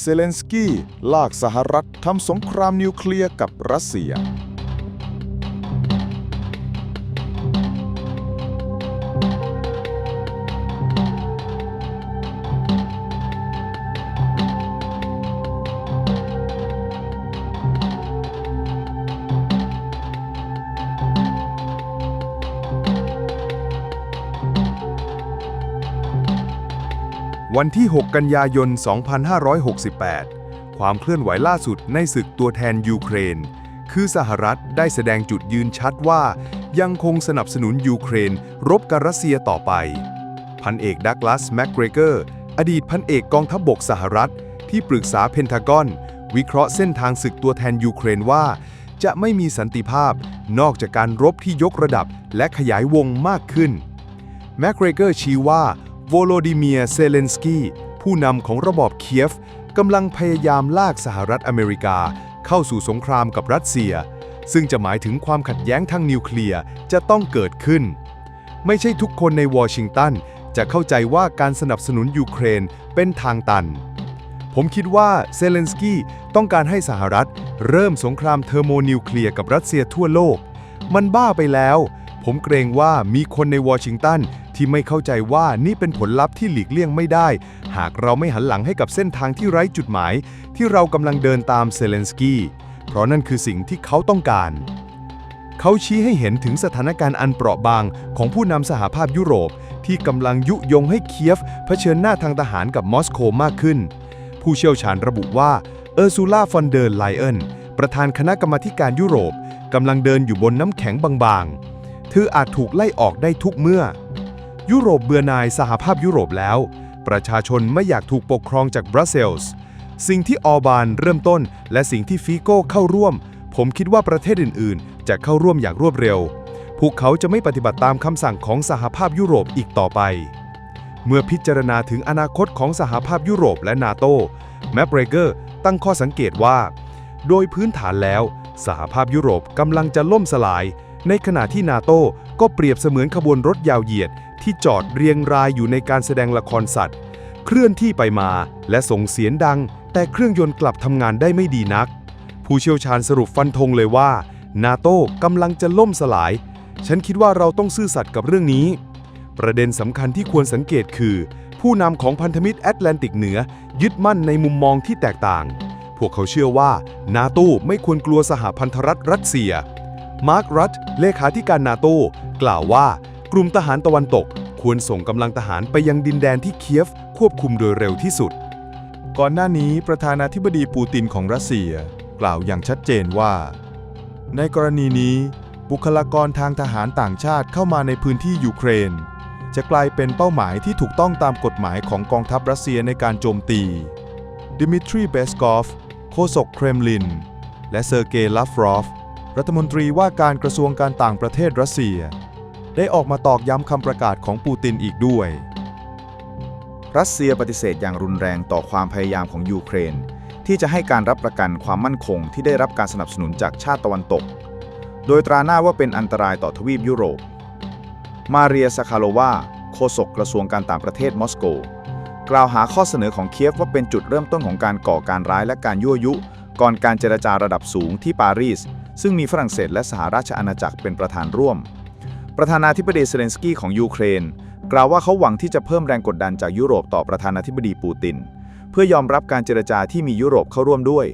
เซเลนสกี้ลากสหรัฐทำสงครามนิวเคลียร์กับรัสเซีย วันที่ 6 กันยายน 2568 ความเคลื่อนไหวล่าสุดในศึกตัวแทนยูเครน คือสหรัฐได้แสดงจุดยืนชัดว่า ยังคงสนับสนุนยูเครน รบกับรัสเซียต่อไป พันเอกดักลาสแมกเกรเกอร์อดีตพันเอกกองทัพบบกสหรัฐ ที่ปรึกษาเพนทากอน วิเคราะห์เส้นทางศึกตัวแทนยูเครนว่า จะไม่มีสันติภาพ นอกจากการรบที่ยกระดับและขยายวงมากขึ้นแมกเกรเกอร์ชี้ว่า โวโลดิเมียเซเลนสกี้ผู้นำของระบอบเคียฟกำลังพยายามลากสหรัฐอเมริกา เข้าสู่สงครามกับรัสเซีย ซึ่งจะหมายถึงความขัดแย้งทางนิวเคลียร์จะต้องเกิดขึ้น ไม่ใช่ทุกคนในวอชิงตันจะเข้าใจว่าการสนับสนุนยูเครนเป็นทางตัน ผมคิดว่าเซเลนสกี้ต้องการให้สหรัฐ เริ่มสงครามเทอร์โมนิวเคลียร์กับรัสเซียทั่วโลก มันบ้าไปแล้ว ผมเกรงว่ามีคนในวอชิงตันที่ไม่เข้าใจว่านี่เป็นผลลัพธ์ที่หลีกเลี่ยงไม่ได้ หากเราไม่หันหลังให้กับเส้นทางที่ไร้จุดหมาย ที่เรากำลังเดินตามเซเลนสกี้เพราะนั่นคือสิ่งที่เขาต้องการ เขาชี้ให้เห็นถึงสถานการณ์อันเปราะบางของผู้นำสหภาพยุโรป ที่กำลังยุยงให้เคียฟเผชิญหน้าทางทหารกับมอสโกมากขึ้น ผู้เชี่ยวชาญระบุว่าเออร์ซูล่าฟอนเดอร์ไลเอนประธานคณะกรรมาธิการยุโรปกำลังเดินอยู่บนน้ำแข็งบางๆ เธออาจถูกไล่ออกได้ทุกเมื่อ ยุโรปเบื่อหน่ายสหภาพยุโรปแล้ว ประชาชนไม่อยากถูกปกครองจากบรัสเซลส์สิ่งที่ออบานเริ่มต้น และสิ่งที่ฟีโก้เข้าร่วม ผมคิดว่าประเทศอื่น ๆ จะเข้าร่วมอย่างรวดเร็ว พวกเขาจะไม่ปฏิบัติตามคำสั่งของสหภาพยุโรปอีกต่อไป เมื่อพิจารณาถึงอนาคตของสหภาพยุโรปและนาโตแมปเรเกอร์ตั้งข้อสังเกตว่า โดยพื้นฐานแล้ว สหภาพยุโรปกำลังจะล่มสลาย ในขณะที่นาโต้ก็เปรียบเสมือนขบวนรถยาวเหยียด ที่จอดเรียงรายอยู่ในการแสดงละครสัตว์ เคลื่อนที่ไปมาและส่งเสียงดัง แต่เครื่องยนต์กลับทำงานได้ไม่ดีนัก ผู้เชี่ยวชาญสรุปฟันธงเลยว่า นาโต้กำลังจะล่มสลาย ฉันคิดว่าเราต้องซื่อสัตย์กับเรื่องนี้ ประเด็นสำคัญที่ควรสังเกตคือ ผู้นำของพันธมิตรแอตแลนติกเหนือ ยึดมั่นในมุมมองที่แตกต่าง พวกเขาเชื่อว่า นาโต้ไม่ควรกลัวสหพันธรัฐรัสเซีย มาร์กรัตเลขาธิการนาโตกล่าวว่ากลุ่มทหารตะวันตก ควรส่งกำลังทหารไปยังดินแดนที่เคียฟ ควบคุมโดยเร็วที่สุด ก่อนหน้านี้ประธานาธิบดีปูตินของรัสเซีย กล่าวอย่างชัดเจนว่า ในกรณีนี้ บุคลากรทางทหารต่างชาติเข้ามาในพื้นที่ยูเครน จะกลายเป็นเป้าหมายที่ถูกต้องตามกฎหมายของกองทัพรัสเซียในการโจมตีดิมิทรีเบสกอฟโฆษกเครมลิน และเซอร์เกย์ลาฟรอฟ รัฐมนตรีว่าการกระทรวงการต่างประเทศรัสเซีย ได้ออกมาตอกย้ำคำประกาศของปูตินอีกด้วย รัสเซียปฏิเสธอย่างรุนแรงต่อความพยายามของยูเครน ที่จะให้การรับประกันความมั่นคงที่ได้รับการสนับสนุนจากชาติตะวันตก โดยตราหน้าว่าเป็นอันตรายต่อทวีปยุโรป มาเรียซาคาโลวาโฆษกกระทรวงการต่างประเทศมอสโก กล่าวหาข้อเสนอของเคียฟว่าเป็นจุดเริ่มต้นของการก่อการร้ายและการยั่วยุ ก่อนการเจรจาระดับสูงที่ปารีส ซึ่งมีฝรั่งเศสและสหราชอาณาจักรเป็นประธานร่วม ประธานาธิบดีเซเลนสกี้ของยูเครน กล่าวว่าเขาหวังที่จะเพิ่มแรงกดดันจากยุโรปต่อประธานาธิบดีปูติน เพื่อยอมรับการเจรจาที่มียุโรปเข้าร่วมด้วย